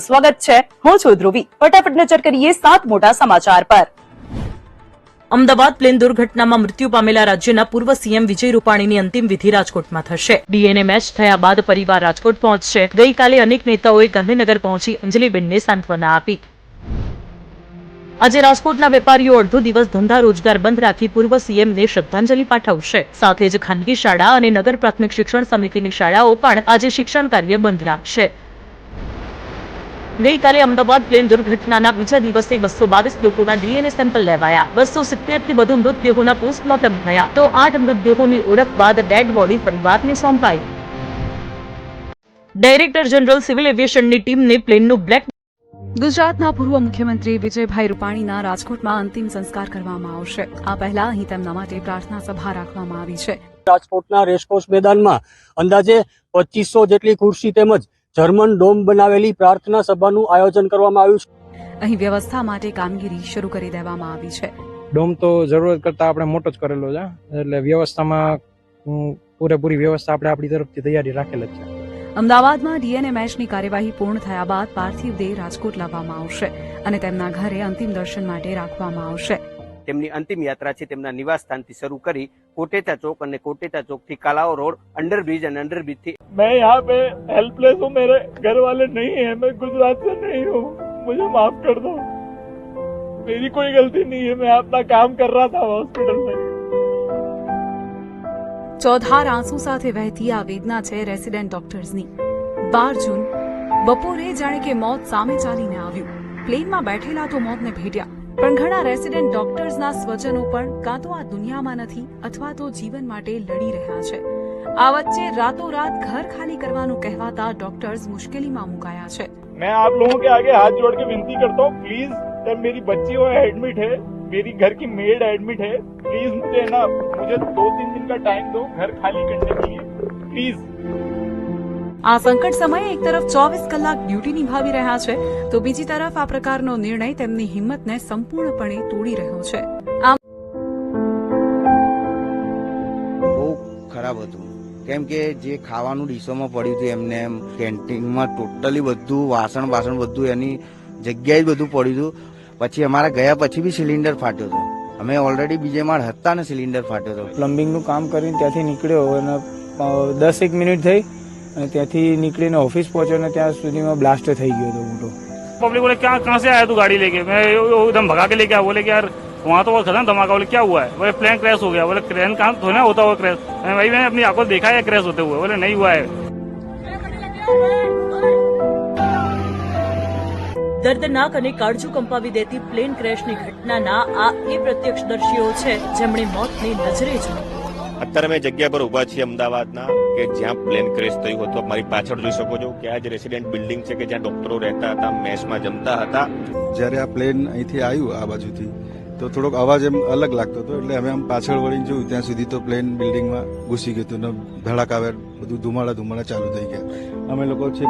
સ્વાગત છે. હું છું ધ્રુવી. ફટાફટ નજર કરીએ સાત મોટા સમાચાર પર. અમદાવાદ પ્લેન દુર્ઘટનામાં મૃત્યુ પામેલા રાજ્યના પૂર્વ સીએમ વિજય રૂપાણીની અંતિમ વિધિ રાજકોટમાં થશે. ડીએનએ મેચ થયા બાદ પરિવાર રાજકોટ પહોંચશે. ગઈકાલે અનેક નેતાઓએ ગાંધીનગર પહોંચી અંજલિબેનને સાંત્વના આપી. આજે રાજકોટના વેપારીઓ અડધો દિવસ ધંધા રોજગાર બંધ રાખી પૂર્વ સીએમને શ્રદ્ધાંજલિ પાઠવશે. સાથે જ ખાનગી શાળા અને નગર પ્રાથમિક શિક્ષણ સમિતિની શાળાઓ પણ આજે શિક્ષણ કાર્ય બંધ રાખશે. ગઈકાલે અમદાવાદ પ્લેન દુર્ઘટનાના બીજા દિવસે બસો બાવીસ લોકોના ડીએનએ સેમ્પલ લેવાયા. બસો સિત્તેરથી વધુ મૃતદેહોના પોસ્ટમોર્ટમ થયા. તો આઠ મૃતદેહોની ઓળખ બાદ ડેડ બોડી પરિવારને સોંપાઈ. ડાયરેક્ટર જનરલ સિવિલ એવિએશનની ટીમને પ્લેનનું બ્લેક ગુજરાતના પૂર્વ મુખ્યમંત્રી વિજયભાઈ રૂપાણીના રાજકોટમાં અંતિમ સંસ્કાર કરવામાં આવશે. આ પહેલા અહીં તેમના માટે પ્રાર્થના સભા રાખવામાં આવી છે. રાજકોટના રેસકોર્સ મેદાનમાં અંદાજે પચીસો જેટલી ખુરશી તેમજ જર્મન ડોમ બનાવેલી પ્રાર્થના સભાનું આયોજન કરવામાં આવ્યું છે. અહીં વ્યવસ્થા માટે કામગીરી શરૂ કરી દેવામાં આવી છે. ડોમ તો જરૂરત કરતાં આપણે મોટો જ કરેલો છે એટલે વ્યવસ્થામાં પૂરેપૂરી વ્યવસ્થા આપણે આપણી તરફથી તૈયારી રાખેલ જ છે. અમદાવાદમાં ડીએનએ મેચની કાર્યવાહી પૂર્ણ થયા બાદ પાર્થિવ દેહ રાજકોટ લાવવામાં આવશે અને તેમના ઘરે અંતિમ દર્શન માટે રાખવામાં આવશે. તેમની અંતિમ યાત્રા છે તેમના નિવાસ સ્થાનથી શરૂ કરી કોટેચા ચોક અને કોટેચા ચોકથી કાલાઓ રોડ અંડરબ્રિજ અને અંડરબ્રિજથી मैं यहाँ पे हेल्पलेस हूँ मेरे घर वाले नहीं है मैं गुजरात से नहीं हूँ मुझे माफ कर दो मेरी कोई गलती नहीं है मैं अपना काम कर रहा था हॉस्पिटल में ચોધાર આંસુ સાથે વહેતી આ વેદના છે રેસિડેન્ટ ડોક્ટર્સની બાર જૂન બપોરે જાણે કે મોત સામે ચાલીને આવ્યું પ્લેનમાં બેઠેલા તો મોતને ભેટ્યા પણ ઘણા રેસિડેન્ટ ડોક્ટર્સના સ્વજનો પણ કાં તો આ દુનિયામાં નથી અથવા તો જીવન માટે લડી રહ્યા છે આ વચ્ચે રાતોરાત ઘર ખાલી કરવાનું કહેવાતા ડોક્ટર્સ મુશ્કેલીમાં મુકાયા છે मैं आप लोगों के आगे हाथ जोड़ के विनती करता हूँ प्लीज जब मेरी बच्ची वो एडमिट है मेरी घर की मेड एडमिट है प्लीज मुझे ना मुझे दो तीन दिन का टाइम दो घर खाली करने के लिए प्लीज આ સંકટ સમયે એક તરફ ચોવીસ કલાક ડ્યુટી નિભાવી રહ્યા છે તો બીજી તરફ આ પ્રકારનો નિર્ણય તેમની હિંમતને સંપૂર્ણપણે તોડી રહ્યો છે. આમ બહુ ખરાબ હતું. કેમ કે જે ખાવાનું ડીશોમાં પડ્યું હતું એમને એમ કેન્ટીનમાં ટોટલી બધું વાસણ વાસણ બધું એની જગ્યાએ જ બધું પડ્યું હતું. પછી અમારા ગયા પછી બી સિલિન્ડર ફાટ્યો હતો. અમે ઓલરેડી બીજે માળ હતા ને સિલિન્ડર ફાટ્યો હતો. પ્લમ્બિંગનું કામ કરીને ત્યાંથી નીકળ્યો અને દસ એક મિનિટ થઈ અને ત્યાંથી નીકળીને ઓફિસ પહોંચ્યો ને ત્યાં સુધીમાં બ્લાસ્ટ થઈ ગયો હતો મોટો पब्लिक बोले क्या कहाँ से आया तू गाड़ी लेके मैं यो- यो एकदम भगा के लेके आया बोले कि यार वहाँ तो वो खत्म धमाका बोले क्या हुआ है बोले प्लेन क्रैश हो गया बोले प्लेन कहाँ थोड़ा ना होता हुआ क्रैश मैं भाई मैंने अपनी आंखों से देखा है क्रैश होते हुए बोले नहीं हुआ है દર્દનાક અને કાળજુ કંપાવી દેતી પ્લેન ક્રેશની ઘટનાના આ એ પ્રત્યક્ષદર્શીઓ છે જેમણે મોતને નજરે જોઈ અત્યારે અમે જગ્યા પર ઊભા છીએ અમદાવાદના, કે જ્યાં પ્લેન ક્રેશ થયું હતું. મારી પાછળ જોઈ શકો છો કે આ જ રેસિડેન્ટ બિલ્ડિંગ છે કે જ્યાં ડોક્ટરો રહેતા હતા મેસમાં જમતા હતા. જ્યારે આ પ્લેન અહીંથી આવ્યું આ બાજુથી, તો થોડોક અવાજ એમ અલગ લાગતો હતો. એટલે અમે આમ પાછળ વળીને જોયું, ત્યાં સુધી તો પ્લેન બિલ્ડિંગમાં ઘૂસી ગયું હતું ને ધડાકાવેર બધું ધુમાડા ધુમાડા ચાલુ થઈ ગયા. અમે લોકો છે